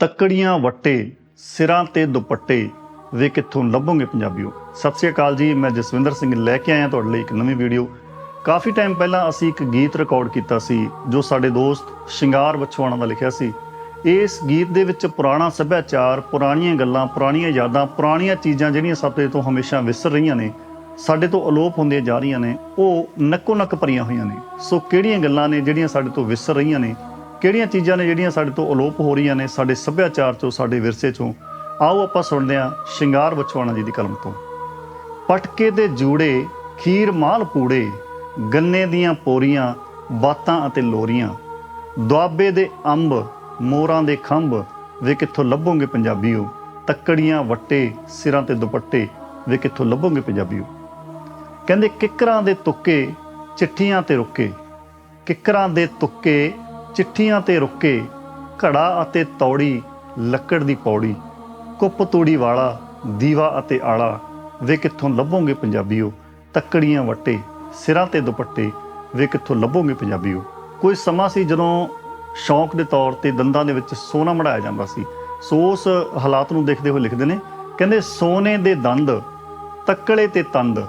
ਤੱਕੜੀਆਂ ਵੱਟੇ, ਸਿਰਾਂ ਤੇ ਦੁਪੱਟੇ ਵੇ ਕਿੱਥੋਂ ਲੱਭੋਗੇ ਪੰਜਾਬੀਓ? ਸਤਿ ਸ਼੍ਰੀ ਅਕਾਲ ਜੀ, ਮੈਂ ਜਸਵਿੰਦਰ ਸਿੰਘ ਲੈ ਕੇ ਆਇਆ ਤੁਹਾਡੇ ਲਈ ਇੱਕ ਨਵੀਂ ਵੀਡੀਓ। ਕਾਫੀ ਟਾਈਮ ਪਹਿਲਾਂ ਅਸੀਂ ਇੱਕ ਗੀਤ ਰਿਕਾਰਡ ਕੀਤਾ ਸੀ, ਜੋ ਸਾਡੇ ਦੋਸਤ ਸ਼ਿੰਗਾਰ ਬਚਵਾਣਾ ਦਾ ਲਿਖਿਆ ਸੀ। ਇਸ ਗੀਤ ਦੇ ਵਿੱਚ ਪੁਰਾਣਾ ਸੱਭਿਆਚਾਰ, ਪੁਰਾਣੀਆਂ ਗੱਲਾਂ, ਪੁਰਾਣੀਆਂ ਯਾਦਾਂ, ਪੁਰਾਣੀਆਂ ਚੀਜ਼ਾਂ ਜਿਹੜੀਆਂ ਸਾਡੇ ਤੋਂ ਹਮੇਸ਼ਾ ਵਿਸਰ ਰਹੀਆਂ ਨੇ, ਸਾਡੇ ਤੋਂ ਅਲੋਪ ਹੁੰਦੀਆਂ ਜਾ ਰਹੀਆਂ ਨੇ, ਉਹ ਨੱਕੋ ਨੱਕ ਭਰੀਆਂ ਹੋਈਆਂ ਨੇ। ਸੋ ਕਿਹੜੀਆਂ ਗੱਲਾਂ ਨੇ ਜਿਹੜੀਆਂ ਸਾਡੇ ਤੋਂ ਵਿਸਰ ਰਹੀਆਂ ਨੇ? ਕਿਹੜੀਆਂ ਚੀਜ਼ਾਂ ਨੇ ਜਿਹੜੀਆਂ ਸਾਡੇ ਤੋਂ ਅਲੋਪ ਹੋ ਰਹੀਆਂ ਨੇ, ਸਾਡੇ ਸੱਭਿਆਚਾਰ ਚੋਂ, ਸਾਡੇ ਵਿਰਸੇ ਚੋਂ? ਆਓ ਆਪਾਂ ਸੁਣਦੇ ਹਾਂ ਸ਼ਿੰਗਾਰ ਬਚਵਾਣਾ ਜੀ ਦੀ ਕਲਮ ਤੋਂ। ਪਟਕੇ ਦੇ ਜੂੜੇ, ਖੀਰ ਮਾਲ ਪੂੜੇ, ਗੰਨੇ ਦੀਆਂ ਪੋਰੀਆਂ, ਬਾਤਾਂ ਅਤੇ ਲੋਰੀਆਂ। ਦੁਆਬੇ ਦੇ ਅੰਬ, ਮੋਰਾਂ ਦੇ ਖੰਭ, ਵੇ ਕਿੱਥੋਂ ਲੱਭੋਗੇ ਪੰਜਾਬੀਓ? ਤੱਕੜੀਆਂ ਵੱਟੇ, ਸਿਰਾਂ ਤੇ ਦੁਪੱਟੇ, ਵੇ ਕਿੱਥੋਂ ਲੱਭੋਗੇ ਪੰਜਾਬੀਓ? ਕਹਿੰਦੇ ਕਿੱਕਰਾਂ ਦੇ ਤੁੱਕੇ, ਚਿੱਠੀਆਂ ਤੇ ਰੁੱਕੇ। ਕਿੱਕਰਾਂ ਦੇ ਤੁੱਕੇ ਚਿੱਠੀਆਂ ਤੇ ਰੁੱਕੇ, ਘੜਾ ਅਤੇ ਤੌੜੀ, ਲੱਕੜ ਦੀ ਪੌੜੀ, ਕੁੱਪ ਤੂੜੀ ਵਾਲਾ, ਦੀਵਾ ਅਤੇ ਆਲਾ, ਵੇ ਕਿੱਥੋਂ ਲੱਭੋਗੇ ਪੰਜਾਬੀਓ? ਤੱਕੜੀਆਂ ਵੱਟੇ, ਸਿਰਾਂ ਤੇ ਦੁਪੱਟੇ, ਵੇ ਕਿੱਥੋਂ ਲੱਭੋਗੇ ਪੰਜਾਬੀਓ? ਕੋਈ ਸਮਾਂ ਸੀ ਜਦੋਂ ਸ਼ੌਂਕ ਦੇ ਤੌਰ ਤੇ ਦੰਦਾਂ ਦੇ ਵਿੱਚ ਸੋਨਾ ਮੜਾਇਆ ਜਾਂਦਾ ਸੀ? ਸੋ ਉਸ ਹਾਲਾਤ ਨੂੰ ਦੇਖਦੇ ਹੋਏ ਲਿਖਦੇ ਨੇ, ਕਹਿੰਦੇ ਸੋਨੇ ਦੇ ਦੰਦ ਤੱਕਲੇ ਤੇ ਤੰਦ,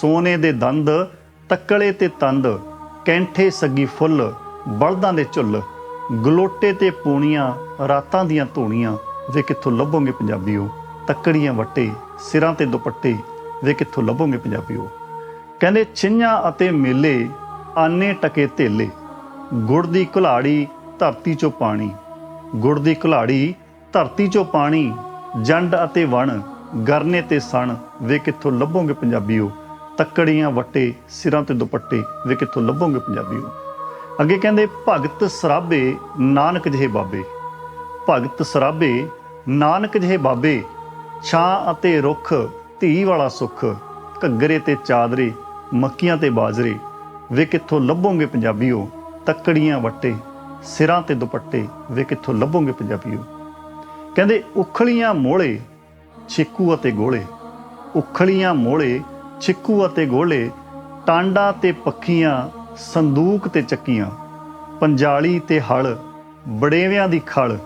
ਸੋਨੇ ਦੇ ਦੰਦ ਤੱਕਲੇ ਤੇ ਤੰਦ, ਕੈਂਠੇ ਸੱਗੀ ਫੁੱਲ ਬਲਦਾਂ ਦੇ ਝੁੱਲ, ਗਲੋਟੇ ਤੇ ਪੂਣੀਆਂ, ਰਾਤਾਂ ਦੀਆਂ ਧੂਣੀਆਂ, ਵੇ ਕਿੱਥੋਂ ਲੱਭੋਗੇ ਪੰਜਾਬੀਓ? ਤੱਕੜੀਆਂ ਵੱਟੇ, ਸਿਰਾਂ ਤੇ ਦੁਪੱਟੇ, ਵੇ ਕਿੱਥੋਂ ਲੱਭੋਗੇ ਪੰਜਾਬੀਓ? ਕਹਿੰਦੇ ਛਿੰਝਾਂ ਅਤੇ ਮੇਲੇ, ਆਨੇ ਟਕੇ ਧੇਲੇ। ਗੁੜ ਦੀ ਕੁਲਾੜੀ ਧਰਤੀ ਚੋਂ ਪਾਣੀ। ਗੁੜ ਦੀ ਕੁਲਾੜੀ ਧਰਤੀ ਚੋਂ ਪਾਣੀ। ਜੰਡ ਅਤੇ ਵਣ, ਗਰਨੇ ਤੇ ਸਣ, ਵੇ ਕਿੱਥੋਂ ਲੱਭੋਗੇ ਪੰਜਾਬੀਓ? ਤੱਕੜੀਆਂ ਵੱਟੇ, ਸਿਰਾਂ ਤੇ ਦੁਪੱਟੇ, ਵੇ ਕਿੱਥੋਂ ਲੱਭੋਗੇ ਪੰਜਾਬੀਓ? ਅੱਗੇ ਕਹਿੰਦੇ, ਭਗਤ ਸਰਾਬੇ ਨਾਨਕ ਜਿਹੇ ਬਾਬੇ। ਭਗਤ ਸਰਾਬੇ ਨਾਨਕ ਜਿਹੇ ਬਾਬੇ, ਛਾਂ ਅਤੇ ਰੁੱਖ, ਧੀ ਵਾਲਾ ਸੁੱਖ, ਘੱਗਰੇ ਤੇ ਚਾਦਰੇ, ਮੱਕੀਆਂ ਤੇ ਬਾਜਰੇ, ਵੇ ਕਿੱਥੋਂ ਲੱਭੋਗੇ ਪੰਜਾਬੀਓ, ਤੱਕੜੀਆਂ ਵੱਟੇ, ਸਿਰਾਂ ਤੇ ਦੁਪੱਟੇ, ਵੇ ਕਿੱਥੋਂ ਲੱਭੋਗੇ ਪੰਜਾਬੀਓ। ਕਹਿੰਦੇ, ਉਖਲੀਆਂ ਮੋਲੇ ਛਿੱਕੂ ਅਤੇ ਗੋਲੇ। ਉਖਲੀਆਂ ਮੋਲੇ ਛਿੱਕੂ ਅਤੇ ਗੋਲੇ, ਟਾਂਡਾ ਤੇ ਪੱਖੀਆਂ ਸੰਦੂਕ ਤੇ ਚੱਕੀਆਂ, ਪੰਜਾਲੀ ਤੇ ਹਲ, ਬੜੇਵਿਆਂ ਦੀ ਖਲ।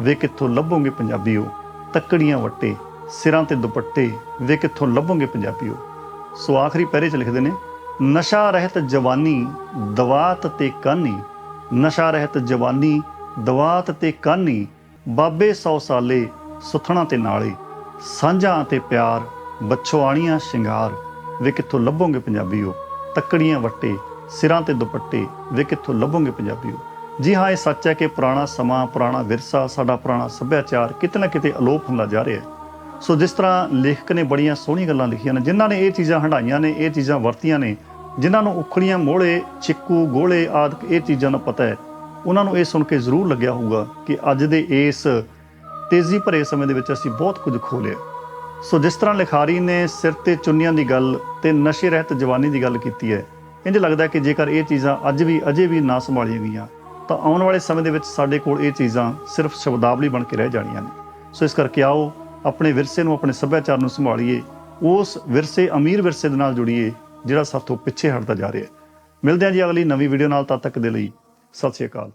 ਵੇ ਕਿੱਥੋਂ ਲੱਭੋਗੇ ਪੰਜਾਬੀਓ? ਤੱਕੜੀਆਂ ਵੱਟੇ, ਸਿਰਾਂ ਤੇ ਦੁਪੱਟੇ। ਵੇ ਕਿੱਥੋਂ ਲੱਭੋਗੇ ਪੰਜਾਬੀਓ? ਸੋ ਆਖਰੀ ਪਹਿਰੇ ਚ ਲਿਖਦੇ ਨੇ, ਨਸ਼ਾ ਰਹਿਤ ਜਵਾਨੀ, ਦਵਾਤ ਤੇ ਕਾਨੀ। ਨਸ਼ਾ ਰਹਿਤ ਜਵਾਨੀ, ਦਵਾਤ ਤੇ ਕਾਨੀ। ਬਾਬੇ ਸੌ ਸਾਲੇ, ਸੁਥਣਾ ਤੇ ਨਾਲੇ। ਸਾਂਝਾਂ ਤੇ ਪਿਆਰ, ਬੱਛੋਆਣੀਆਂ ਸ਼ਿੰਗਾਰ। ਵੇ ਕਿੱਥੋਂ ਲੱਭੋਗੇ ਪੰਜਾਬੀਓ? ਤੱਕੜੀਆਂ ਵੱਟੇ ਸਿਰਾਂ ਤੇ ਦੁਪੱਟੇ ਵੇ ਕਿੱਥੋਂ ਲੱਭੋਗੇ ਪੰਜਾਬੀਓ? ਜੀ ਹਾਂ, ਇਹ ਸੱਚ ਹੈ ਕਿ ਪੁਰਾਣਾ ਸਮਾਂ, ਪੁਰਾਣਾ ਵਿਰਸਾ ਸਾਡਾ ਪੁਰਾਣਾ ਸੱਭਿਆਚਾਰ ਕਿਤੇ ਨਾ ਕਿਤੇ ਅਲੋਪ ਹੁੰਦਾ ਜਾ ਰਿਹਾ ਹੈ। ਸੋ ਜਿਸ ਤਰ੍ਹਾਂ ਲੇਖਕ ਨੇ ਬੜੀਆਂ ਸੋਹਣੀਆਂ ਗੱਲਾਂ ਲਿਖੀਆਂ ਨੇ, ਜਿਨ੍ਹਾਂ ਨੇ ਇਹ ਚੀਜ਼ਾਂ ਹੰਡਾਈਆਂ ਨੇ, ਇਹ ਚੀਜ਼ਾਂ ਵਰਤੀਆਂ ਨੇ, ਜਿਨ੍ਹਾਂ ਨੂੰ ਉਖੜੀਆਂ, ਮੋਹਲੇ, ਚਿੱਕੂ, ਗੋਲੇ ਆਦਿ ਇਹ ਚੀਜ਼ਾਂ ਦਾ ਪਤਾ ਹੈ, ਉਹਨਾਂ ਨੂੰ ਇਹ ਸੁਣ ਕੇ ਜ਼ਰੂਰ ਲੱਗਿਆ ਹੋਊਗਾ ਕਿ ਅੱਜ ਦੇ ਇਸ ਤੇਜ਼ੀ ਭਰੇ ਸਮੇਂ ਦੇ ਵਿੱਚ ਅਸੀਂ ਬਹੁਤ ਕੁਝ ਖੋ ਲਿਆ। ਸੋ ਜਿਸ ਤਰ੍ਹਾਂ ਲਿਖਾਰੀ ਨੇ ਸਿਰ ਤੇ ਚੁੰਨੀਆਂ ਦੀ ਗੱਲ ਤੇ ਨਸ਼ੇ ਰਹਿਤ ਜਵਾਨੀ ਦੀ ਗੱਲ ਕੀਤੀ ਹੈ ਇੰਜ ਲੱਗਦਾ ਕਿ ਜੇਕਰ ਇਹ ਚੀਜ਼ਾਂ ਅੱਜ ਵੀ, ਅਜੇ ਵੀ ਨਾ ਸੰਭਾਲੀਆਂ ਗਈਆਂ, ਤਾਂ ਆਉਣ ਵਾਲੇ ਸਮੇਂ ਦੇ ਵਿੱਚ ਸਾਡੇ ਕੋਲ ਇਹ ਚੀਜ਼ਾਂ ਸਿਰਫ ਸ਼ਬਦਾਵਲੀ ਬਣ ਕੇ ਰਹਿ ਜਾਣੀਆਂ ਨੇ। ਸੋ ਇਸ ਕਰਕੇ ਆਓ, ਆਪਣੇ ਵਿਰਸੇ ਨੂੰ, ਆਪਣੇ ਸੱਭਿਆਚਾਰ ਨੂੰ ਸੰਭਾਲੀਏ, ਉਸ ਵਿਰਸੇ, ਅਮੀਰ ਵਿਰਸੇ ਦੇ ਨਾਲ ਜੁੜੀਏ, ਜਿਹੜਾ ਸਭ ਤੋਂ ਪਿੱਛੇ ਹਟਦਾ ਜਾ ਰਿਹਾ ਹੈ। ਮਿਲਦੇ ਹਾਂ ਜੀ ਅਗਲੀ ਨਵੀਂ ਵੀਡੀਓ ਨਾਲ, ਤਦ ਤੱਕ ਦੇ ਲਈ ਸਤਿ ਸ਼੍ਰੀ ਅਕਾਲ।